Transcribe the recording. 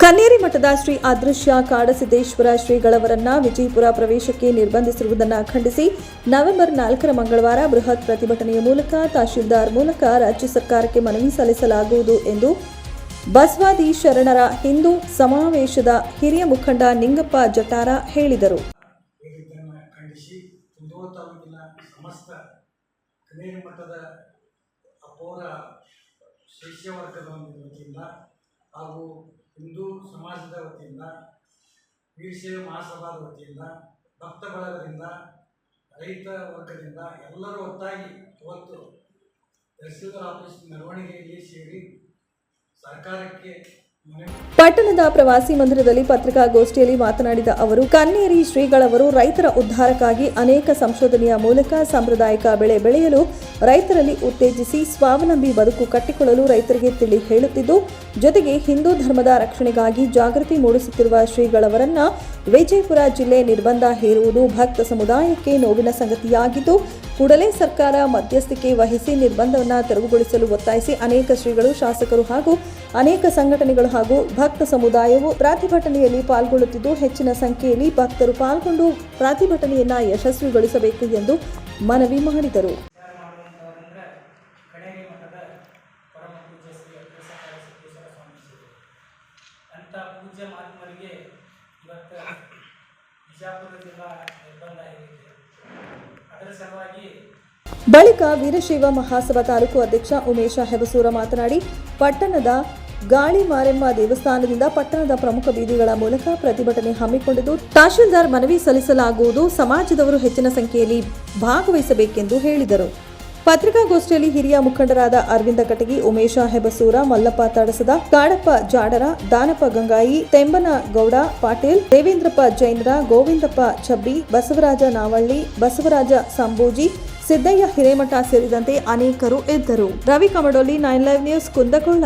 ಕನ್ನೇರಿ ಮಠದ ಶ್ರೀ ಅದೃಶ್ಯ ಕಾಡಸಿದ್ದೇಶ್ವರ ಶ್ರೀಗಳವರನ್ನ ವಿಜಯಪುರ ಪ್ರವೇಶಕ್ಕೆ ನಿರ್ಬಂಧಿಸಿರುವುದನ್ನು ಖಂಡಿಸಿ ನವೆಂಬರ್ ನಾಲ್ಕರ ಮಂಗಳವಾರ ಬೃಹತ್ ಪ್ರತಿಭಟನೆಯ ಮೂಲಕ ತಹಶೀಲ್ದಾರ್ ಮೂಲಕ ರಾಜ್ಯ ಸರ್ಕಾರಕ್ಕೆ ಮನವಿ ಸಲ್ಲಿಸಲಾಗುವುದು ಎಂದು ಬಸವಾದಿ ಶರಣರ ಹಿಂದೂ ಸಮಾವೇಶದ ಹಿರಿಯ ಮುಖಂಡ ನಿಂಗಪ್ಪ ಜಟಾರ ಹೇಳಿದರು. ಹಾಗೂ ಹಿಂದೂ ಸಮಾಜದ ವತಿಯಿಂದ ವೀರಶೈವ ಮಹಾಸಭಾದ ವತಿಯಿಂದ ಭಕ್ತ ಬಳಗದಿಂದ ರೈತ ವರ್ಗದಿಂದ ಎಲ್ಲರೂ ಒಟ್ಟಾಗಿ ಇವತ್ತು ತಹಸೀಲ್ದಾರ್ ಆಫೀಸ್ ಮೆರವಣಿಗೆಯಲ್ಲಿ ಸೇರಿ ಸರ್ಕಾರಕ್ಕೆ ಪಟ್ಟಣದ ಪ್ರವಾಸಿ ಮಂದಿರದಲ್ಲಿ ಪತ್ರಿಕಾಗೋಷ್ಠಿಯಲ್ಲಿ ಮಾತನಾಡಿದ ಅವರು, ಕನ್ನೇರಿ ಶ್ರೀಗಳವರು ರೈತರ ಉದ್ಧಾರಕ್ಕಾಗಿ ಅನೇಕ ಸಂಶೋಧನೆಯ ಮೂಲಕ ಸಾಂಪ್ರದಾಯಿಕ ಬೆಳೆ ಬೆಳೆಯಲು ರೈತರಲ್ಲಿ ಉತ್ತೇಜಿಸಿ ಸ್ವಾವಲಂಬಿ ಬದುಕು ಕಟ್ಟಿಕೊಳ್ಳಲು ರೈತರಿಗೆ ತಿಳಿ ಹೇಳುತ್ತಿದ್ದು, ಜೊತೆಗೆ ಹಿಂದೂ ಧರ್ಮದ ರಕ್ಷಣೆಗಾಗಿ ಜಾಗೃತಿ ಮೂಡಿಸುತ್ತಿರುವ ಶ್ರೀಗಳವರನ್ನ ವಿಜಯಪುರ ಜಿಲ್ಲೆ ನಿರ್ಬಂಧ ಹೇರುವುದು ಭಕ್ತ ಸಮುದಾಯಕ್ಕೆ ನೋವಿನ ಸಂಗತಿಯಾಗಿದ್ದು ಕೂಡಲೇ ಸರ್ಕಾರ ಮಧ್ಯಸ್ಥಿಕೆ ವಹಿಸಿ ನಿರ್ಬಂಧವನ್ನು ತೆರವುಗೊಳಿಸಲು ಒತ್ತಾಯಿಸಿ ಅನೇಕ ಶ್ರೀಗಳು, ಶಾಸಕರು ಹಾಗೂ ಅನೇಕ ಸಂಘಟನೆಗಳು ಹಾಗೂ ಭಕ್ತ ಸಮುದಾಯವು ಪ್ರತಿಭಟನೆಯಲ್ಲಿ ಪಾಲ್ಗೊಳ್ಳುತ್ತಿದ್ದು, ಹೆಚ್ಚಿನ ಸಂಖ್ಯೆಯಲ್ಲಿ ಭಕ್ತರು ಪಾಲ್ಗೊಂಡು ಪ್ರತಿಭಟನೆಯನ್ನು ಯಶಸ್ವಿಗೊಳಿಸಬೇಕು ಎಂದು ಮನವಿ ಮಾಡಿದರು. ಇವತ್ತು ಬಿಜಾಪುರ ಜಿಲ್ಲಾ ನಿರ್ಬಂಧ ಬಳಿಕ ವೀರಶೈವ ಮಹಾಸಭಾ ತಾಲೂಕು ಅಧ್ಯಕ್ಷ ಉಮೇಶ ಹೆಬಸೂರ ಮಾತನಾಡಿ, ಪಟ್ಟಣದ ಗಾಳಿ ಮಾರೆಮ್ಮ ದೇವಸ್ಥಾನದಿಂದ ಪಟ್ಟಣದ ಪ್ರಮುಖ ಬೀದಿಗಳ ಮೂಲಕ ಪ್ರತಿಭಟನೆ ಹಮ್ಮಿಕೊಂಡಿದ್ದು, ತಹಶೀಲ್ದಾರ್ ಮನವಿ ಸಲ್ಲಿಸಲಾಗುವುದು, ಸಮಾಜದವರು ಹೆಚ್ಚಿನ ಸಂಖ್ಯೆಯಲ್ಲಿ ಭಾಗವಹಿಸಬೇಕೆಂದು ಹೇಳಿದರು. ಪತ್ರಿಕಾಗೋಷ್ಠಿಯಲ್ಲಿ ಹಿರಿಯ ಮುಖಂಡರಾದ ಅರವಿಂದ ಕಟಗಿ, ಉಮೇಶ ಹೆಬಸೂರ, ಮಲ್ಲಪ್ಪ ತಡಸದ, ಕಾಡಪ್ಪ ಜಾಡರ, ದಾನಪ್ಪ ಗಂಗಾಯಿ, ತೆಂಬನ ಗೌಡ, ಪಾಟೀಲ್, ದೇವೇಂದ್ರಪ್ಪ ಜೈನರ, ಗೋವಿಂದಪ್ಪ ಚಬ್ಬಿ ಬಸವರಾಜ ನಾವಳ್ಳಿ, ಬಸವರಾಜ ಸಂಬೂಜಿ, ಸಿದ್ದಯ್ಯ ಹಿರೇಮಠ ಸೇರಿದಂತೆ ಅನೇಕರು ಇದ್ದರು. Ravi Kamadoli, nine live news, Kundgol.